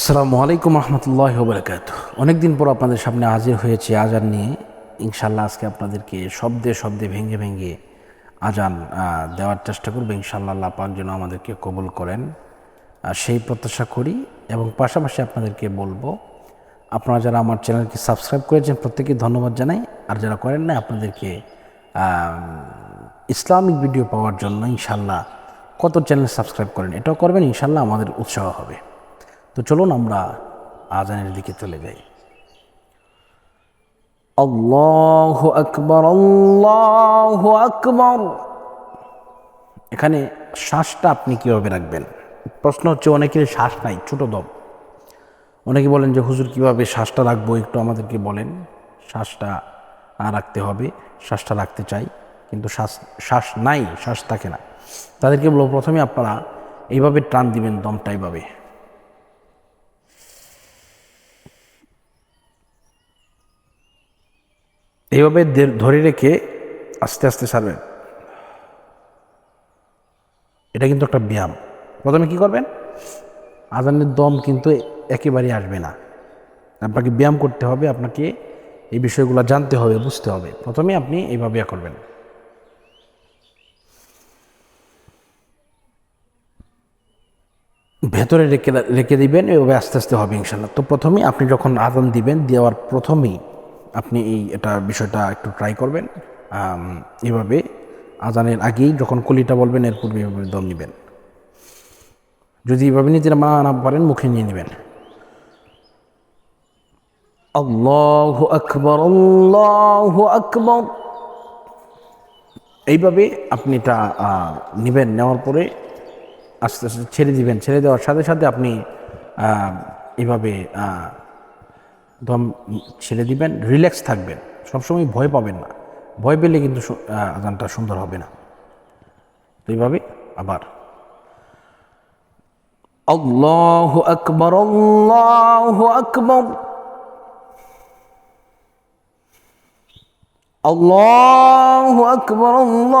আসসালামু আলাইকুম রহমতুল্লাহ বরকাত অনেকদিন পর আপনাদের সামনে হাজির হয়েছে আজান নিয়ে। ইনশাল্লাহ আজকে আপনাদেরকে শব্দে শব্দে ভেঙে ভেঙে আজান দেওয়ার চেষ্টা করব। ইনশাল্লাহ আল্লাহ পাক যেন আমাদেরকে কবুল করেন। সেই প্রত্যাশা করি এবং পাশাপাশি আপনাদেরকে বলব, আপনারা যারা আমার চ্যানেলকে সাবস্ক্রাইব করেছেন প্রত্যেকে ধন্যবাদ জানাই। আর যারা করেন না আপনাদেরকে ইসলামিক ভিডিও পাওয়ার জন্য ইনশাল্লাহ কত চ্যানেল সাবস্ক্রাইব করেন, এটাও করবেন। ইনশাল্লাহ আমাদের উৎসাহ হবে। তো চলুন আমরা আজানের দিকে চলে যাই। আল্লাহ আকবর আল্লাহ আকবর। এখানে শ্বাসটা আপনি কীভাবে রাখবেন? প্রশ্ন হচ্ছে, অনেকের শ্বাস নাই, ছোট দম। অনেকে বলেন যে, হুজুর, কীভাবে শ্বাসটা রাখব? একটু আমাদেরকে বলেন। শ্বাসটা রাখতে হবে, শ্বাসটা রাখতে চাই, কিন্তু শ্বাস শ্বাস নাই, শ্বাস থাকে না। তাদেরকে বলব, প্রথমে আপনারা এইভাবে টান দিবেন দমটা এইভাবে। এইভাবে ধরে রেখে আস্তে আস্তে সারবেন। এটা কিন্তু একটা ব্যায়াম। প্রথমে কি করবেন? আজানের দম কিন্তু একেবারেই আসবে না। আপনাকে ব্যায়াম করতে হবে, আপনাকে এই বিষয়গুলো জানতে হবে, বুঝতে হবে। প্রথমে আপনি এইভাবে করবেন। ভেতরে রেখে রেখে দিবেন এভাবে আস্তে আস্তে হবে ইনশাল্লাহ তো প্রথমেই আপনি যখন আজান দিবেন, দেওয়ার প্রথমেই আপনি এই এটা বিষয়টা একটু ট্রাই করবেন। এভাবে আজানের আগেই যখন কলিটা বলবেন এর পূর্বে এভাবে দম নেবেন। যদি এভাবে নিতে না না পারেন মুখে নিয়ে নেবেন। আল্লাহ আকবর আল্লাহ আকবর। এইভাবে আপনি এটা নেবেন। নেওয়ার পরে আস্তে আস্তে ছেড়ে দিবেন। ছেড়ে দেওয়ার সাথে সাথে আপনি আহ, দম ছেড়ে দিবেন রিল্যাক্স থাকবেন। সবসময় ভয় পাবেন না। ভয় পেলে কিন্তু আজানটা সুন্দর হবে না। তো এইভাবে আবার। আল্লাহ আকবর আল্লাহ আকবর। আল্লাহ আকবর, আল্লাহ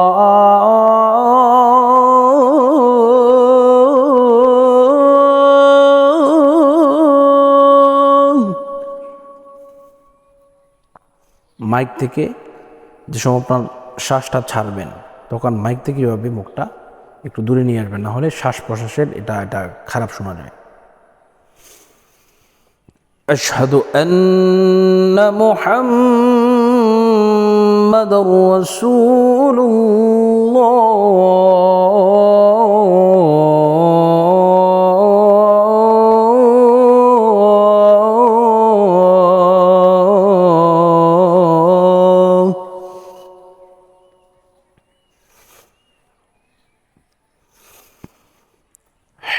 মাইক থেকে যে সময় আপনার শ্বাসটা ছাড়বেন তখন মাইক থেকে এভাবে মুখটা একটু দূরে নিয়ে আসবেন না হলে শ্বাস প্রশ্বাসের এটা এটা খারাপ শোনা যায় أشهد أن محمد رسول الله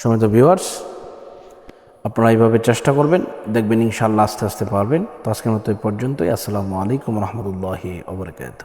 সমিত ভিউয়ার্স আপনারা এইভাবে চেষ্টা করবেন, দেখবেন ইনশাল্লাহ আস্তে আস্তে পারবেন। তো আজকের মতো এই পর্যন্তই। আসসালামু আলাইকুম রহমতুল্লাহি ওবরকাত